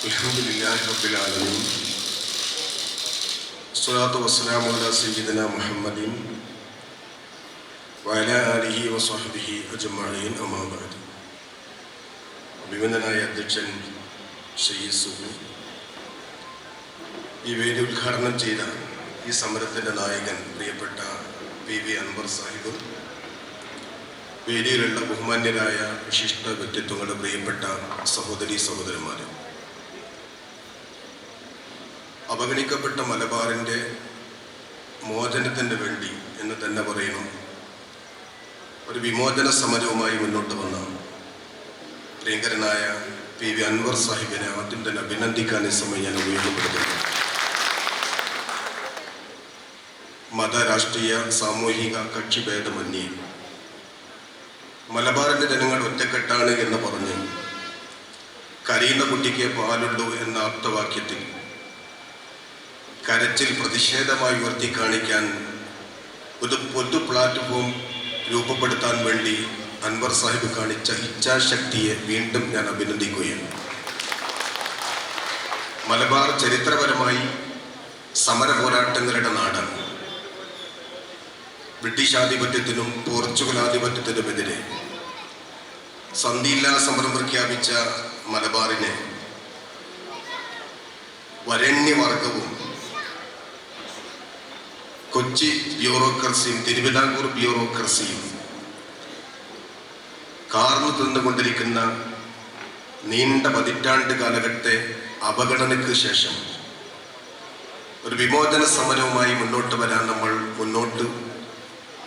الحمد لله رب العالمين الصلاة والسلام على سيدنا محمد وعلى آله وصحبه أجمعين أما بعد അഭിമന്യനായ അധ്യക്ഷൻ ഷെയ്സുഹു ഈ വേദി ഉദ്ഘാടനം ചെയ്ത ഈ സമരത്തിൻ്റെ നായകൻ പ്രിയപ്പെട്ട പി വി അൻവർ സാഹിബും വേദിയിലുള്ള ബഹുമാന്യരായ വിശിഷ്ട വ്യക്തിത്വങ്ങളുടെ പ്രിയപ്പെട്ട സഹോദരി സഹോദരന്മാരും അവഗണിക്കപ്പെട്ട മലബാറിന്റെ മോചനത്തിന് വേണ്ടി എന്ന് തന്നെ പറയണം ഒരു വിമോചന സമരവുമായി മുന്നോട്ട് വന്ന പ്രിയങ്കരനായ പി വി അൻവർ സാഹിബിനെ ആദ്യം തന്നെ അഭിനന്ദിക്കാൻ ഈ സമയം ഞാൻ ഉപയോഗപ്പെടുത്തുന്നു. മത രാഷ്ട്രീയ സാമൂഹിക കക്ഷിഭേദമന്യേ മലബാറിന്റെ ജനങ്ങൾ ഒറ്റക്കെട്ടാണ് എന്ന് പറഞ്ഞ് കരയുന്ന കുട്ടിക്ക് പാലുള്ളൂ എന്ന ആപ്തവാക്യത്തിൽ കരച്ചിൽ പ്രതിഷേധമായി ഉയർത്തി കാണിക്കാൻ ഒരു പൊതു പ്ലാറ്റ്ഫോം രൂപപ്പെടുത്താൻ വേണ്ടി അൻവർ സാഹിബ് കാണിച്ച ഇച്ഛാശക്തിയെ വീണ്ടും ഞാൻ അഭിനന്ദിക്കുകയാണ്. മലബാർ ചരിത്രപരമായി സമര പോരാട്ടങ്ങളുടെ നാടാണ്. ബ്രിട്ടീഷ് ആധിപത്യത്തിനും പോർച്ചുഗൽ ആധിപത്യത്തിനുമെതിരെ സന്ധിയില്ലാ സമരം പ്രഖ്യാപിച്ച മലബാറിനെ വരണ്യവർഗവും കൊച്ചി ബ്യൂറോക്രസിയും തിരുവിതാംകൂർ ബ്യൂറോക്രസിയും കാർന്നു തിന്നുകൊണ്ടിരിക്കുന്ന നീണ്ട പതിറ്റാണ്ട് കാലഘട്ടത്തെ അവഗണനയ്ക്ക് ശേഷം ഒരു വിമോചന സമരവുമായി മുന്നോട്ട് വരാൻ നമ്മൾ മുന്നോട്ട്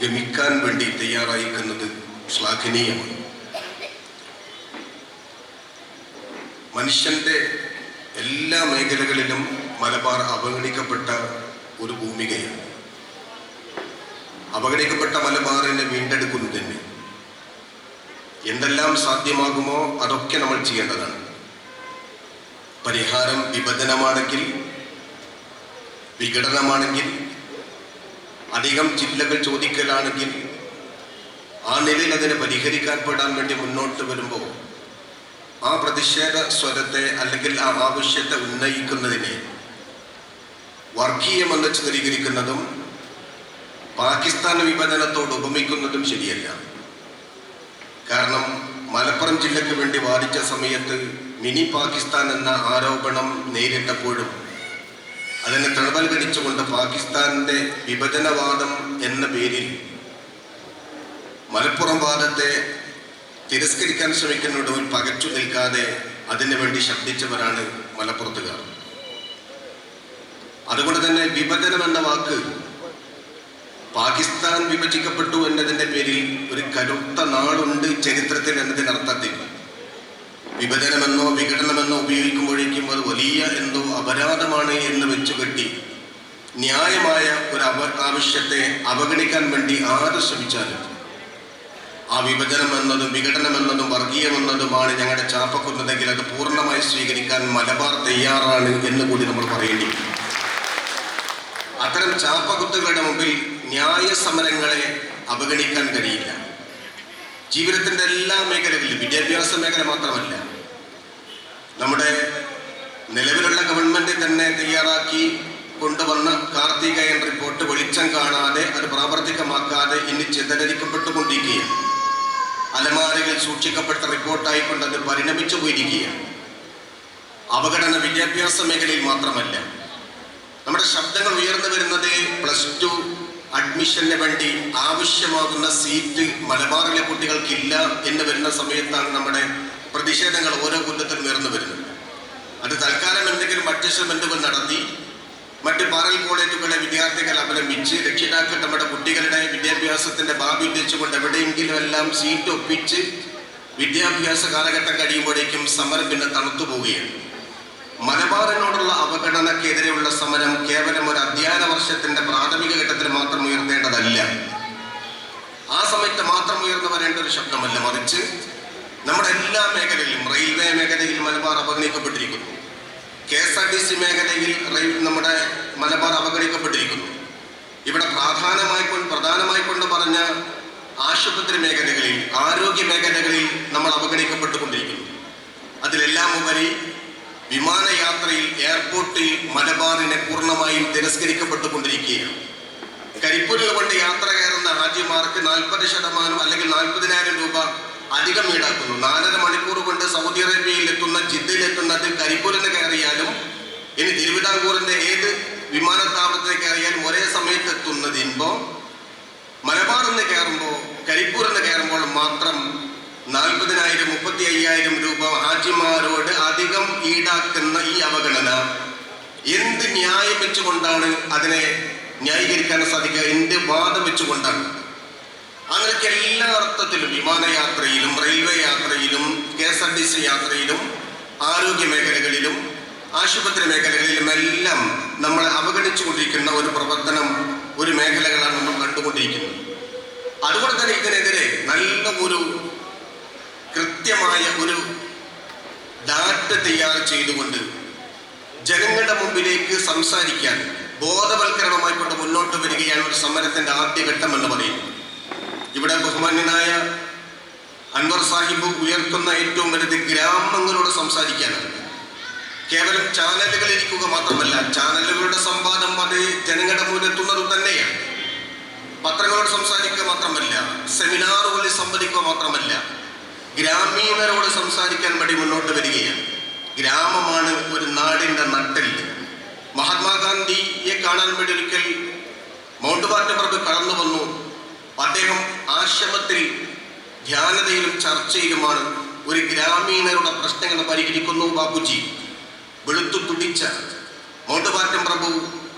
ഗമിക്കാൻ വേണ്ടി തയ്യാറായിരിക്കുന്നത് ശ്ലാഘനീയമാണ്. മനുഷ്യന്റെ എല്ലാ മേഖലകളിലും മലബാർ അവഗണിക്കപ്പെട്ട ഒരു ഭൂമികയാണ്. അവഗണിക്കപ്പെട്ട മലബാറിനെ വീണ്ടെടുക്കുന്നതിന് എന്തെല്ലാം സാധ്യമാകുമോ അതൊക്കെ നമ്മൾ ചെയ്യേണ്ടതാണ്. പരിഹാരം വിഭജനമാണെങ്കിൽ വിഘടനമാണെങ്കിൽ അധികം ജില്ലകൾ ചോദിക്കലാണെങ്കിൽ ആ നിലയിൽ അതിനെ പരിഹരിക്കാൻ പെടാൻ വേണ്ടി മുന്നോട്ട് വരുമ്പോൾ ആ പ്രതിഷേധ സ്വരത്തെ അല്ലെങ്കിൽ ആ ആവശ്യത്തെ ഉന്നയിക്കുന്നതിനെ വർഗീയമെന്ന് ചിത്രീകരിക്കുന്നതും പാകിസ്ഥാൻ വിഭജനത്തോട് ഉപമിക്കുന്നതും ശരിയല്ല. കാരണം മലപ്പുറം ജില്ലയ്ക്ക് വേണ്ടി വാദിച്ച സമയത്ത് മിനി പാകിസ്ഥാൻ എന്ന ആരോപണം നേരിട്ടപ്പോഴും അതിനെ തൃണവൽക്കരിച്ചുകൊണ്ട് പാകിസ്ഥാന്റെ വിഭജനവാദം എന്ന പേരിൽ മലപ്പുറം വാദത്തെ തിരസ്കരിക്കാൻ ശ്രമിക്കുന്നതോട് പകച്ചു നിൽക്കാതെ അതിനു വേണ്ടി ശബ്ദിച്ചവരാണ് മലപ്പുറത്തുകാർ. അതുകൊണ്ട് തന്നെ വിഭജനം എന്ന വാക്ക് പാകിസ്ഥാൻ വിഭജിക്കപ്പെട്ടു എന്നതിന്റെ പേരിൽ ഒരു കരുത്ത നാളുണ്ട് ചരിത്രത്തിൽ എന്നതിനർത്ഥത്തിൽ വിഭജനമെന്നോ വിഘടനമെന്നോ ഉപയോഗിക്കുമ്പോഴേക്കും അത് വലിയ എന്തോ അപരാധമാണ് എന്ന് വെച്ചു കെട്ടി ന്യായമായ ഒരു അവ ആവശ്യത്തെ അവഗണിക്കാൻ വേണ്ടി ആര് ശ്രമിച്ചാലും ആ വിഭജനം എന്നതും വിഘടനം എന്നതും വർഗീയമെന്നതുമാണ് ഞങ്ങളുടെ ചാപ്പക്കുന്നതെങ്കിൽ അത് പൂർണമായി സ്വീകരിക്കാൻ മലബാർ തയ്യാറാണ് എന്ന് കൂടി നമ്മൾ പറയേണ്ടി അത്തരം ചാപ്പകുത്തുകളുടെ മുമ്പിൽ ന്യായ സമരങ്ങളെ അവഗണിക്കാൻ കഴിയില്ല. ജീവിതത്തിന്റെ എല്ലാ മേഖലകളിലും വിദ്യാഭ്യാസ മേഖല മാത്രമല്ല നമ്മുടെ നിലവിലുള്ള ഗവൺമെന്റ് തന്നെ തയ്യാറാക്കി കൊണ്ടുവന്ന കാർത്തികയൻ റിപ്പോർട്ട് വെളിച്ചം കാണാതെ അത് പ്രാവർത്തികമാക്കാതെ ഇനി ചിതറിക്കപ്പെട്ടുകൊണ്ടിരിക്കുകയാണ്. അലമാരകൾ സൂക്ഷിക്കപ്പെട്ട റിപ്പോർട്ടായിക്കൊണ്ട് അത് പരിണമിച്ചു പോയിരിക്കുകയാണ്. അവഗണന വിദ്യാഭ്യാസ മേഖലയിൽ മാത്രമല്ല നമ്മുടെ ശബ്ദങ്ങൾ ഉയർന്നു വരുന്നത് പ്ലസ് ടു അഡ്മിഷന് വേണ്ടി ആവശ്യമാകുന്ന സീറ്റ് മലബാറിലെ കുട്ടികൾക്കില്ല എന്ന് വരുന്ന സമയത്താണ് നമ്മുടെ പ്രതിഷേധങ്ങൾ ഓരോ കൊല്ലത്തിലും ഉയർന്നു വരുന്നത്. അത് തൽക്കാലം എന്തെങ്കിലും അഡ്ജസ്റ്റ്മെന്റുകൾ നടത്തി മറ്റ് പാറൽ കോളേജുകളെ വിദ്യാർത്ഥികൾ അവലംബിച്ച് രക്ഷിതാക്കൾ നമ്മുടെ കുട്ടികളുടെ വിദ്യാഭ്യാസത്തിന്റെ ഭാവി ഉദ്ദേശിച്ചുകൊണ്ട് എവിടെയെങ്കിലും എല്ലാം സീറ്റ് ഒപ്പിച്ച് വിദ്യാഭ്യാസ കാലഘട്ടം കഴിയുമ്പോഴേക്കും സമരം പിന്നെ തണുത്തു പോവുകയാണ് മലബാറിനോടുള്ള അവഗണനക്കെതിരെയുള്ള സമരം കേവലം ഒരു അധ്യയന വർഷത്തിന്റെ പ്രാഥമിക ഘട്ടത്തിൽ മാത്രം ഉയർത്തേണ്ടതല്ല. ആ സമയത്ത് മാത്രം ഉയർന്നു വരേണ്ട ഒരു ശബ്ദമല്ല മറിച്ച് നമ്മുടെ എല്ലാ മേഖലയിലും റെയിൽവേ മേഖലയിൽ Malabar അവഗണിക്കപ്പെട്ടിരിക്കുന്നു. K S R T C മേഖലയിൽ റെയിൽ നമ്മുടെ മലബാർ അവഗണിക്കപ്പെട്ടിരിക്കുന്നു. ഇവിടെ പ്രാധാനമായി പ്രധാനമായി കൊണ്ട് പറഞ്ഞ ആശുപത്രി മേഖലകളിൽ ആരോഗ്യ മേഖലകളിൽ നമ്മൾ അവഗണിക്കപ്പെട്ടുകൊണ്ടിരിക്കുന്നു. അതിലെല്ലാം ഉപരി വിമാനയാത്രയിൽ എയർപോർട്ടിൽ മലബാറിനെ പൂർണമായും തിരസ്കരിക്കപ്പെട്ടുകൊണ്ടിരിക്കുകയാണ്. കരിപ്പൂരിൽ കൊണ്ട് യാത്ര കയറുന്ന ഹാജിമാർക്ക് നാൽപ്പത് ശതമാനം അല്ലെങ്കിൽ നാൽപ്പതിനായിരം രൂപ അധികം ഈടാക്കുന്നു. നാലര മണിക്കൂർ കൊണ്ട് സൗദി അറേബ്യയിൽ എത്തുന്ന ജിദ്ദയിൽ എത്തുന്നത് കരിപ്പൂരിന് കയറിയാലും ഇനി തിരുവിതാംകൂറിന്റെ ഏത് വിമാനത്താവളത്തിലേക്ക് കയറിയാലും ഒരേ സമയത്ത് എത്തുന്നതിൻപോ മലബാർ എന്ന് കയറുമ്പോൾ കരിപ്പൂർ എന്ന് കയറുമ്പോൾ മാത്രം നാൽപ്പതിനായിരം മുപ്പത്തി അയ്യായിരം രൂപ ഹാജിമാരോട് അധികം ഈടാക്കുന്ന ഈ അവഗണന എന്ത് ന്യായം വെച്ചുകൊണ്ടാണ് അതിനെ ന്യായീകരിക്കാൻ സാധിക്കുക? എന്ത് വാദം വെച്ചുകൊണ്ടാണ്? അങ്ങനെ എല്ലാ അർത്ഥത്തിലും വിമാനയാത്രയിലും റെയിൽവേ യാത്രയിലും K S R T C യാത്രയിലും ആരോഗ്യ മേഖലകളിലും ആശുപത്രി മേഖലകളിലും എല്ലാം നമ്മൾ അവഗണിച്ചുകൊണ്ടിരിക്കുന്ന ഒരു പ്രവർത്തനം ഒരു മേഖലകളാണ് നമ്മൾ കണ്ടുകൊണ്ടിരിക്കുന്നത്. അതുകൊണ്ട് തന്നെ ഇതിനെതിരെ നല്ല ഒരു കൃത്യമായ ഒരു ഡാറ്റ തയ്യാർ ചെയ്തുകൊണ്ട് ജനങ്ങളുടെ മുമ്പിലേക്ക് സംസാരിക്കാൻ ബോധവൽക്കരണമായിക്കൊണ്ട് മുന്നോട്ട് വരികയാണ് ഒരു സമരത്തിന്റെ ആദ്യഘട്ടം എന്ന് പറയുന്നത്. ഇവിടെ ബഹുമാന്യനായ അൻവർ സാഹിബ് ഉയർത്തുന്ന ഏറ്റവും വലുത് ഗ്രാമങ്ങളോട് സംസാരിക്കാനാണ്. കേവലം ചാനലുകൾ ഇരിക്കുക മാത്രമല്ല ചാനലുകളുടെ സംവാദം അത് ജനങ്ങളുടെ മുന്നിലെത്തുന്നത് തന്നെയാണ്. പത്രങ്ങളോട് സംസാരിക്കുക മാത്രമല്ല സെമിനാറുകളിൽ സംവദിക്കുക മാത്രമല്ല ഗ്രാമീണരോട് സംസാരിക്കാൻ വേണ്ടി മുന്നോട്ട് വരികയാണ്. ഗ്രാമമാണ് ഒരു നാടിന്റെ നട്ടെല്ല്. മഹാത്മാഗാന്ധിയെ കാണാൻ വേണ്ടി ഒരിക്കൽ മൗണ്ട് ബാറ്റപ്രഭു കടന്നു വന്നു. അദ്ദേഹം ആശ്രമത്തിൽ ധ്യാനതയിലും ചർച്ചയിലുമാണ് ഒരു ഗ്രാമീണരുടെ പ്രശ്നങ്ങൾ പരിഹരിക്കുന്നു ബാബുജി വെളുത്തു തുടിച്ച മൗണ്ട് ബാറ്റം പ്രഭു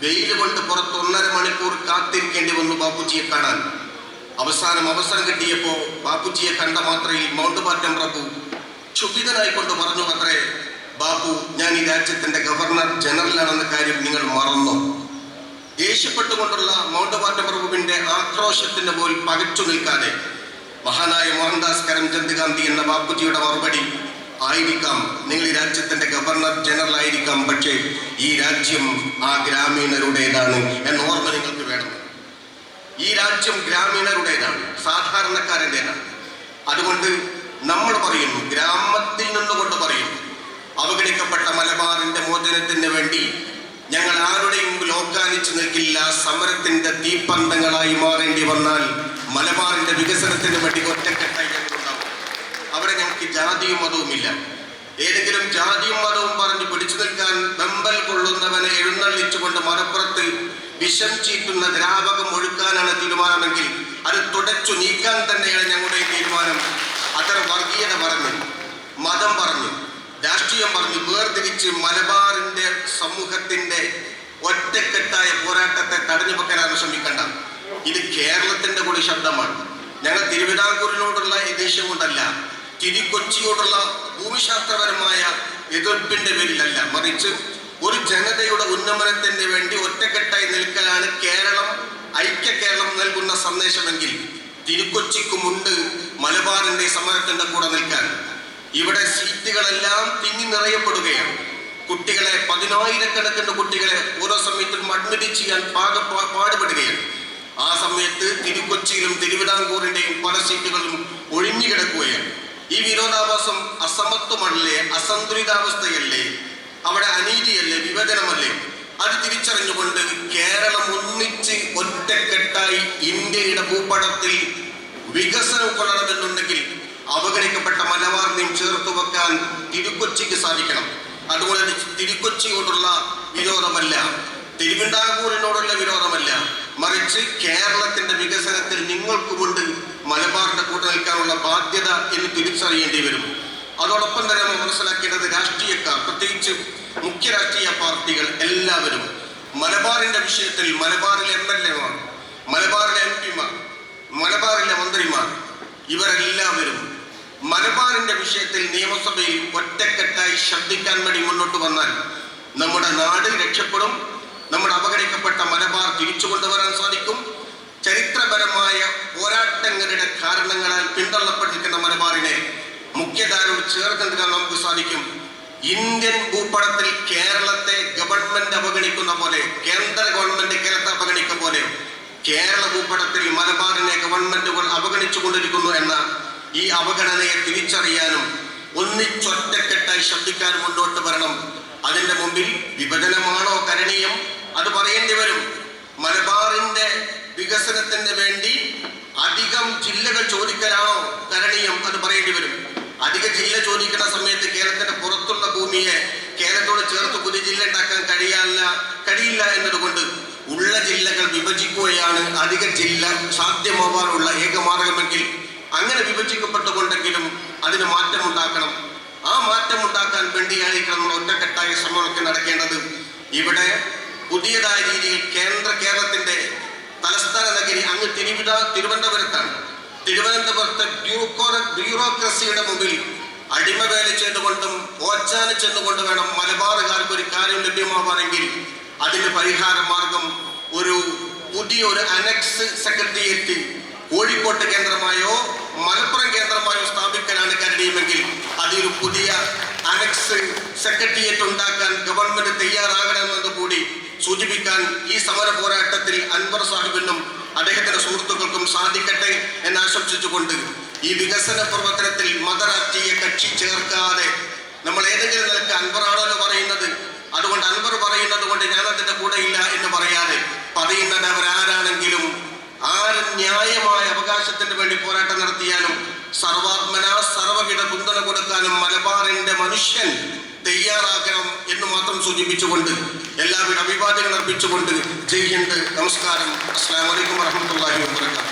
വെയിൽ കൊണ്ട് പുറത്ത് ഒന്നര മണിക്കൂർ കാത്തിരിക്കേണ്ടി വന്നു ബാപ്പുജിയെ കാണാൻ. അവസാനം അവസരം കിട്ടിയപ്പോ ബാപ്പുജിയെ കണ്ട മാത്രയിൽ മൗണ്ട് ബാറ്റം പ്രഭു ക്ഷുഭിതനായിക്കൊണ്ട് പറഞ്ഞു അത്രേ. ബാപ്പു ഞാൻ ഈ രാജ്യത്തിന്റെ ഗവർണർ ജനറലാണെന്ന കാര്യം നിങ്ങൾ മറന്നു? ദേഷ്യപ്പെട്ടുകൊണ്ടുള്ള മൗണ്ട് ബാറ്റം പ്രഭുവിന്റെ ആക്രോശത്തിന്റെ പോൽ പകച്ചു നിൽക്കാതെ. മഹാനായ മോഹൻദാസ് കരംചന്ദ് ഗാന്ധി എന്ന ബാപ്പുജിയുടെ മറുപടി ആയിരിക്കാം നിങ്ങൾ ഈ രാജ്യത്തിന്റെ ഗവർണർ ജനറൽ ആയിരിക്കാം പക്ഷേ ഈ രാജ്യം ആ ഗ്രാമീണരുടേതാണ് എന്ന ഓർമ്മ നിങ്ങൾക്ക് വേണം. രാജ്യം ഗ്രാമീണരുടേതാണ് സാധാരണക്കാരന്റെതാണ് അതുകൊണ്ട് നമ്മൾ പറയുന്നു ഗ്രാമത്തിൽ നിന്നുകൊണ്ട് പറയുന്നു അവഗണിക്കപ്പെട്ട മലബാറിന്റെ മോചനത്തിന് വേണ്ടി ഞങ്ങൾ ആരുടെയും ലോക്കാനിച്ചു നിൽക്കില്ല സമരത്തിന്റെ തീപ്പന്തങ്ങളായി മാറേണ്ടി വന്നാൽ മലബാറിന്റെ വികസനത്തിന് വേണ്ടി ഒറ്റക്കെട്ടായി ഞങ്ങളുണ്ടാവും അവിടെ ഞങ്ങൾക്ക് ജാതിയും മതവും ഇല്ല. ഏതെങ്കിലും ജാതിയും മതവും പറഞ്ഞ് പിടിച്ചു നിൽക്കാൻ വെമ്പൽ കൊള്ളുന്നവനെ എഴുന്നള്ളിച്ചുകൊണ്ട് മലപ്പുറത്ത് വിഷം ചീറ്റുന്ന ദ്രാവകം ഒഴുക്കാനാണ് തീരുമാനമെങ്കിൽ അത് തുടച്ചു നീക്കാൻ തന്നെയാണ് ഞങ്ങളുടെ തീരുമാനം. അത്ര വർഗീയത പറഞ്ഞു മതം പറഞ്ഞു രാഷ്ട്രീയം പറഞ്ഞു വേർതിരിച്ച് മലബാറിന്റെ സമൂഹത്തിന്റെ ഒറ്റക്കെട്ടായ പോരാട്ടത്തെ തടഞ്ഞു വെക്കാനാണ് ശ്രമിക്കേണ്ട. ഇത് കേരളത്തിന്റെ കൂടി ശബ്ദമാണ്. ഞങ്ങൾ തിരുവിതാംകൂറിനോടുള്ള ഈ ദേഷ്യം കൊണ്ടല്ല തിരിക്കൊച്ചിയോടുള്ള ഭൂമിശാസ്ത്രപരമായ എതിർപ്പിന്റെ പേരിലല്ല മറിച്ച് ഒരു ജനതയുടെ ഉന്നമനത്തിന് വേണ്ടി ഒറ്റക്കെട്ടായി നിൽക്കലാണ് കേരളം ഐക്യ കേരളം നൽകുന്ന സന്ദേശമെങ്കിൽ തിരുക്കൊച്ചിക്കുമുണ്ട് മലബാറിന്റെ സമരത്തിന്റെ കൂടെ നിൽക്കാൻ. ഇവിടെ സീറ്റുകളെല്ലാം തിങ്ങി നിറയപ്പെടുകയാണ്. കുട്ടികളെ പതിനായിരക്കണക്കിന് കുട്ടികളെ ഓരോ സമയത്തും അഡ്മിറ്റ് ചെയ്യാൻ പാക പാടുപെടുകയാണ്. ആ സമയത്ത് തിരുക്കൊച്ചിയിലും തിരുവിതാംകൂറിന്റെയും പല സീറ്റുകളും ഒഴിഞ്ഞു കിടക്കുകയാണ് ഈ വിരോധാഭാസം അസമത്വമല്ലേ അസന്തുലിതാവസ്ഥയല്ലേ? അവിടെ അനീതിയല്ലേ? വിഭജനമല്ലേ അത് തിരിച്ചറിഞ്ഞുകൊണ്ട് കേരളം ഒന്നിച്ച് ഒറ്റക്കെട്ടായി ഇന്ത്യയുടെ ഭൂപടത്തിൽ വികസനം കൊള്ളണമെന്നുണ്ടെങ്കിൽ അവഗണിക്കപ്പെട്ട മലബാറിനെയും ചേർത്തു വെക്കാൻ തിരുക്കൊച്ചിക്ക് സാധിക്കണം. അതുകൊണ്ട് തിരുക്കൊച്ചിയോടുള്ള വിരോധമല്ല തിരുവിതാംകൂറിനോടുള്ള വിരോധമല്ല. മറിച്ച് കേരളത്തിന്റെ വികസനത്തിൽ നിങ്ങൾക്കുമുണ്ട് മലബാറിന്റെ കൂടെ നിൽക്കാനുള്ള ബാധ്യത എന്ന് തിരിച്ചറിയേണ്ടി വരും. അതോടൊപ്പം തന്നെ നമ്മൾ മനസ്സിലാക്കേണ്ടത് രാഷ്ട്രീയക്കാർ പ്രത്യേകിച്ച് മുഖ്യ രാഷ്ട്രീയ പാർട്ടികൾ എല്ലാവരും മലബാറിന്റെ വിഷയത്തിൽ മലബാറിലെ എം എൽ എമാർ മലബാറിലെ എം പിമാർ മലബാറിലെ മന്ത്രിമാർ ഇവരെല്ലാവരും മലബാറിന്റെ വിഷയത്തിൽ നിയമസഭയിൽ ഒറ്റക്കെട്ടായി ശബ്ദിക്കാൻ വേണ്ടി മുന്നോട്ട് വന്നാൽ നമ്മുടെ നാട് രക്ഷപ്പെടും നമ്മുടെ അവഗണിക്കപ്പെട്ട മലബാർ തിരിച്ചു കൊണ്ടുവരാൻ സാധിക്കും. ചരിത്രപരമായ പോരാട്ടങ്ങളുടെ കാരണങ്ങളാൽ പിന്തള്ളപ്പെട്ടിരിക്കുന്ന മലബാറിനെ മുഖ്യധാരയോട് ചേർത്ത് നിൽക്കാൻ നമുക്ക് സാധിക്കും. ഇന്ത്യൻ ഭൂപടത്തിൽ കേരളത്തെ ഗവൺമെന്റ് അവഗണിക്കുന്ന പോലെ കേന്ദ്ര ഗവൺമെന്റ് കേരളത്തെ അവഗണിക്കുന്ന പോലെ കേരള ഭൂപടത്തിൽ മലബാറിനെ ഗവൺമെന്റുകൾ അവഗണിച്ചു കൊണ്ടിരിക്കുന്നു എന്ന ഈ അവഗണനയെ തിരിച്ചറിയാനും ഒന്നിച്ചൊറ്റക്കെട്ടായി ശബ്ദിക്കാൻ മുന്നോട്ട് വരണം. അതിന്റെ മുമ്പിൽ വിഭജനമാണോ കരണീയം? അത് പറയേണ്ടി വരും. മലബാറിന്റെ വികസനത്തിന് വേണ്ടി അധികം ജില്ലകൾ ചോദിക്കലാണോ കരണീയം? അത് പറയേണ്ടി വരും. അധിക ജില്ല ചോദിക്കുന്ന സമയത്ത് കേരളത്തിന്റെ പുറത്തുള്ള ഭൂമിയെ കേരളത്തോട് ചേർത്ത് പുതിയ ജില്ല ഉണ്ടാക്കാൻ കഴിയാല്ല കഴിയില്ല എന്നതുകൊണ്ട് ഉള്ള ജില്ലകൾ വിഭജിക്കുകയാണ് അധിക ജില്ല സാധ്യമാവാനുള്ള ഏക മാർഗമെങ്കിൽ അങ്ങനെ വിഭജിക്കപ്പെട്ടുകൊണ്ടെങ്കിലും അതിന് മാറ്റമുണ്ടാക്കണം. ആ മാറ്റമുണ്ടാക്കാൻ വേണ്ടിയായിരിക്കണം നമ്മൾ ഒറ്റക്കെട്ടായ ശ്രമമൊക്കെ നടക്കേണ്ടത്. ഇവിടെ പുതിയതായ രീതിയിൽ കേന്ദ്ര കേരളത്തിന്റെ തലസ്ഥാന നഗരി അങ്ങ് തിരുവിത തിരുവനന്തപുരത്താണ്. തിരുവനന്തപുരത്തെ ബ്യൂറോ ബ്യൂറോക്രസിയുടെ മുമ്പിൽ അടിമവേല ചെയ്തുകൊണ്ടും ഓച്ചാന ചെന്നുകൊണ്ട് വേണം മലബാറുകാർക്ക് ഒരു കാര്യം ലഭ്യമാവാണെങ്കിൽ അതിന് പരിഹാര മാർഗം ഒരു പുതിയ ഒരു അനക്സ് സെക്രട്ടേറിയറ്റ് കോഴിക്കോട്ട് കേന്ദ്രമായോ മലപ്പുറം കേന്ദ്രമായോ സ്ഥാപിക്കാനാണ് കരുതിയുമെങ്കിൽ അതിൽ പുതിയ അനക്സ് സെക്രട്ടേറിയറ്റ് ഉണ്ടാക്കാൻ ഗവൺമെന്റ് കൂടി സൂചിപ്പിക്കാൻ ഈ സമര പോരാട്ടത്തിൽ അൻവർ സാഹിബിനും അദ്ദേഹത്തിന്റെ സുഹൃത്തുക്കൾക്കും സാധിക്കട്ടെ എന്ന് ആശംസിച്ചുകൊണ്ട് ഈ വികസന പ്രവർത്തനത്തിൽ മതരാഷ്ട്രീയ കക്ഷി ചേർക്കാതെ നമ്മൾ ഏതെങ്കിലും നിലയ്ക്ക് അൻവറാണല്ലോ പറയുന്നത്? അതുകൊണ്ട് അൻവർ പറയുന്നത് കൊണ്ട് ഞാൻ അതിന്റെ കൂടെ ഇല്ല എന്ന് പറയാതെ പറയുന്നത് അവരാരാണെങ്കിലും ആര് ന്യായമായ അവകാശത്തിന് വേണ്ടി പോരാട്ടം നടത്തിയാലും സർവാത്മന സർവകിട കുന്തല കൊടുക്കാനും മലബാറിന്റെ മനുഷ്യൻ തയ്യാറാക്കണം എന്ന് മാത്രം സൂചിപ്പിച്ചുകൊണ്ട് എല്ലാവിധ അഭിവാദ്യങ്ങൾ അർപ്പിച്ചുകൊണ്ട് ജയ് ഹിന്ദ്. നമസ്കാരം. അസ്സാം വലൈക്കും വരഹമുല്ലാഹി വാബർക്കാത്തു